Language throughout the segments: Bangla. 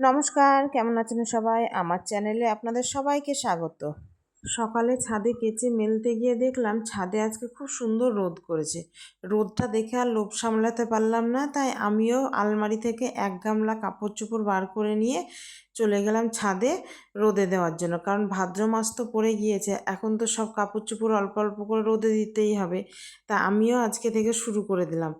নমস্কার, কেমন আছেন সবাই? আমার চ্যানেলে আপনাদের সবাইকে স্বাগত। সকালে ছাদে কেচে মেলতে গিয়ে দেখলাম ছাদে আজকে খুব সুন্দর রোদ করেছে। রোদটা দেখে আর লোভ সামলাতে পারলাম না, তাই আমিও আলমারি থেকে এক গামলা কাপড় চোপড় বার করে নিয়ে চলে গেলাম ছাদে রোদে দেওয়ার জন্য। কারণ ভাদ্র মাস তো পড়ে গিয়েছে, এখন তো সব কাপড় চোপড় অল্প অল্প করে রোদে দিতেই হবে। তা আমিও আজকে থেকে শুরু করে দিলাম।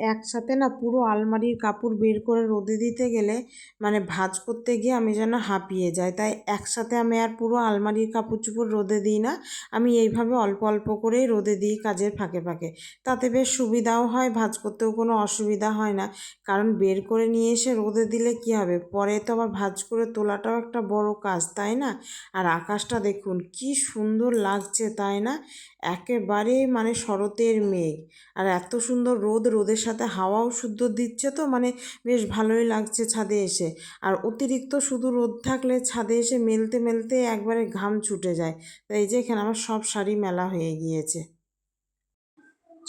একসাথে না পুরো আলমারির কাপড় বের করে রোদে দিতে গেলে মানে ভাঁজ করতে গিয়ে আমি যেন হাঁপিয়ে যাই। তাই একসাথে আমি আর পুরো আলমারির কাপড় চোপড় রোদে দিই না। আমি এইভাবে অল্প অল্প করেই রোদে দিই কাজের ফাঁকে ফাঁকে। তাতে বেশ সুবিধাও হয়, ভাঁজ করতেও কোনো অসুবিধা হয় না। কারণ বের করে নিয়ে এসে রোদে দিলে কি হবে? পরে তো আবার ভাঁজ করে তোলাটাও একটা বড় কাজ, তাই না? আর আকাশটা দেখুন, কি সুন্দর লাগছে, তাই না? একেবারে মানে শরতের মেঘ। আর এত সুন্দর রোদ রোদের সাথে হাওয়াও শুদ্ধ দিচ্ছে তো মানে বেশ ভালোই লাগছে ছাদে এসে। আর অতিরিক্ত শুধু রোদ থাকলে ছাদে এসে মেলতে মেলতে একবারে ঘাম ছুটে যায়। তাই এই যে এখানে আমার সব শাড়ি মেলা হয়ে গিয়েছে।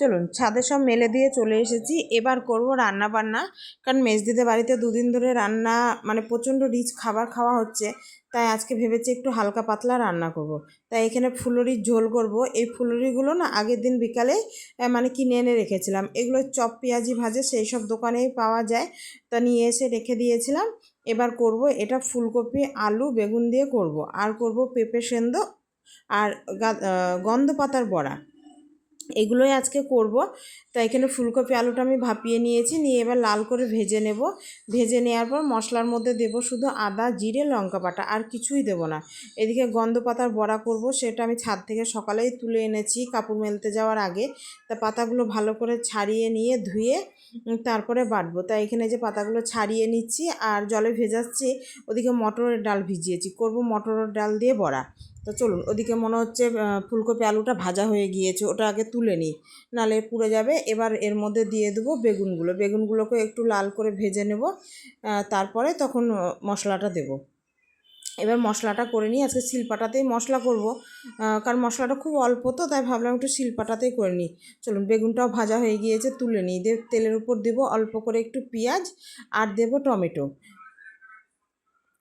চলুন, ছাদে সব মেলে দিয়ে চলে এসেছি। এবার করব রান্না বান্না কারণ মেজদিদের বাড়িতে দুদিন ধরে রান্না মানে প্রচণ্ড রিচ খাবার খাওয়া হচ্ছে, তাই আজকে ভেবেছি একটু হালকা পাতলা রান্না করব। তাই এখানে ফুলরির ঝোল করব। এই ফুলরিগুলো না আগের দিন বিকালে মানে কিনে এনে রেখেছিলাম। এগুলো চপ, পেঁয়াজি ভাজে সেই সব দোকানেই পাওয়া যায়, তা নিয়ে এসে রেখে দিয়েছিলাম। এবার করব এটা ফুলকপি, আলু, বেগুন দিয়ে করব। আর করব পেঁপে সেন্দ আর গন্ধ পাতার বড়া। এগুলোই আজকে করব। তো এখানে ফুলকপি আলুটা আমি ভাপিয়ে নিয়েছি, নিয়ে এবার লাল করে ভেজে নেব। ভেজে নেওয়ার পর মশলার মধ্যে দেব শুধু আদা, জিরে, লঙ্কা বাটা, আর কিছুই দেব না। এদিকে গন্ধ পাতার বড়া করব, সেটা আমি ছাদ থেকে সকালেই তুলে এনেছি কাপড় মেলতে যাওয়ার আগে। তা পাতাগুলো ভালো করে ছাড়িয়ে নিয়ে ধুয়ে তারপরে বাটবো। তাই এখানে যে পাতাগুলো ছাড়িয়ে নিচ্ছি আর জলে ভেজাচ্ছি, ওদিকে মটরের ডাল ভিজিয়েছি। করব মটরের ডাল দিয়ে বড়া। তো চলুন, ওদিকে মনে হচ্ছে ফুলকপি আলুটা ভাজা হয়ে গিয়েছে, ওটা আগে তুলে নিই, নালে পুড়ে যাবে। এবার এর মধ্যে দিয়ে দেবো বেগুনগুলো, বেগুনগুলোকে একটু লাল করে ভেজে নেব তারপরে তখন মশলাটা দেব। এবার মশলাটা করে নিই, আজকে শিলপাটাতেই মশলা করব কারণ মশলাটা খুব অল্প তো, তাই ভাবলাম একটু শিলপাটাতেই করে নিই। চলুন, বেগুনটাও ভাজা হয়ে গিয়েছে, তুলে নিই, দিয়ে তেলের উপর দেবো অল্প করে একটু পেঁয়াজ, আর দেবো টমেটো।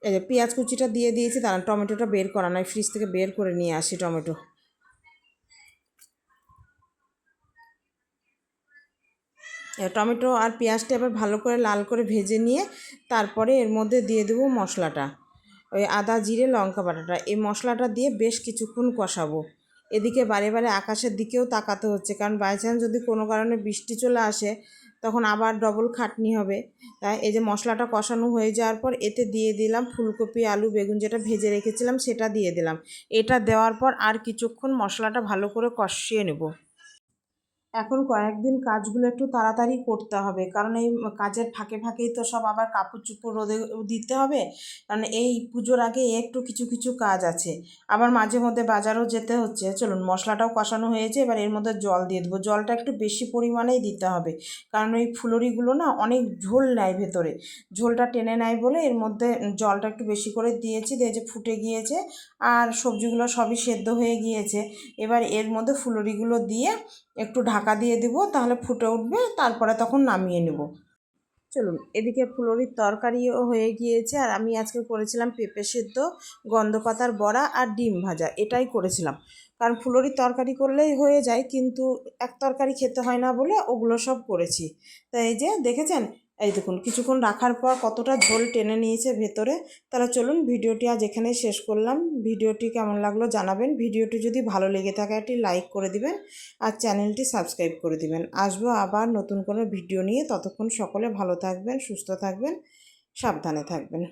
এই যে পেঁয়াজ কুচিটা দিয়ে দিয়েছি, তারা টমেটোটা বের করা নয় ফ্রিজ থেকে বের করে নিয়ে আসি টমেটো। টমেটো আর পেঁয়াজটা এবার ভালো করে লাল করে ভেজে নিয়ে তারপরে এর মধ্যে দিয়ে দেবো মশলাটা। ওই আদা, জিরে, লঙ্কা বাটাটা। এই মশলাটা দিয়ে বেশ কিছুক্ষণ কষাবো। এদিকে বারে বারে আকাশের দিকেও তাকাতে হচ্ছে। কারণ বাই চান্স যদি কোনো কারণে বৃষ্টি চলে আসে, তখন আবার ডবল খাটনি হবে। তাই এই যে মশলাটা কষানো হয়ে যাওয়ার পর এতে দিয়ে দিলাম ফুলকপি, আলু, বেগুন যেটা ভেজে রেখেছিলাম সেটা দিয়ে দিলাম। এটা দেওয়ার পর আর কিছুক্ষণ মশলাটা ভালো করে কষিয়ে নেব। এখন কয়েকদিন কাজগুলো একটু তাড়াতাড়ি করতে হবে। কারণ এই কাজের ফাঁকে ফাঁকেই তো সব আবার কাপড় চুপড় রোদে দিতে হবে। কারণ এই পুজোর আগে একটু কিছু কিছু কাজ আছে। আবার মাঝে মধ্যে বাজারও যেতে হচ্ছে। চলুন, মশলাটাও কষানো হয়েছে। এবার এর মধ্যে জল দিয়ে দেবো। জলটা একটু বেশি পরিমাণেই দিতে হবে। কারণ ওই ফুলরিগুলো না অনেক ঝোল নেয় ভেতরে। ঝোলটা টেনে নেয় বলে এর মধ্যে জলটা একটু বেশি করে দিয়েছি। দিয়ে যে ফুটে গিয়েছে আর সবজিগুলো সবই সেদ্ধ হয়ে গিয়েছে। এবার এর মধ্যে ফুলরিগুলো দিয়ে একটু ঢাকা দিয়ে দিব, তাহলে ফুটে উঠবে, তারপরে তখন নামিয়ে নেব। চলুন, এদিকে ফুলরির তরকারিও হয়ে গিয়েছে, আর আমি আজকে করেছিলাম পেঁপে সেদ্ধ গন্ধপাতার বড়া আর ডিম ভাজা, এটাই করেছিলাম। কারণ ফুলরির তরকারি করলেই হয়ে যায়, কিন্তু এক তরকারি খেতে হয় না বলে ওগুলো সব করেছি। তাই এই যে, দেখেছেন? এই দেখুন, কিছুক্ষণ রাখার পর কতটা ঝোল টেনে নিয়েছে ভেতরে। তাহলে চলুন ভিডিওটি আজ এখানেই শেষ করলাম। ভিডিওটি কেমন লাগল জানাবেন। ভিডিওটি যদি ভালো লেগে থাকে, একটি লাইক করে দিবেন আর চ্যানেলটি সাবস্ক্রাইব করে দিবেন। আসব আবার নতুন কোনো ভিডিও নিয়ে। ততক্ষণ সকলে ভালো থাকবেন, সুস্থ থাকবেন, সাবধানে থাকবেন।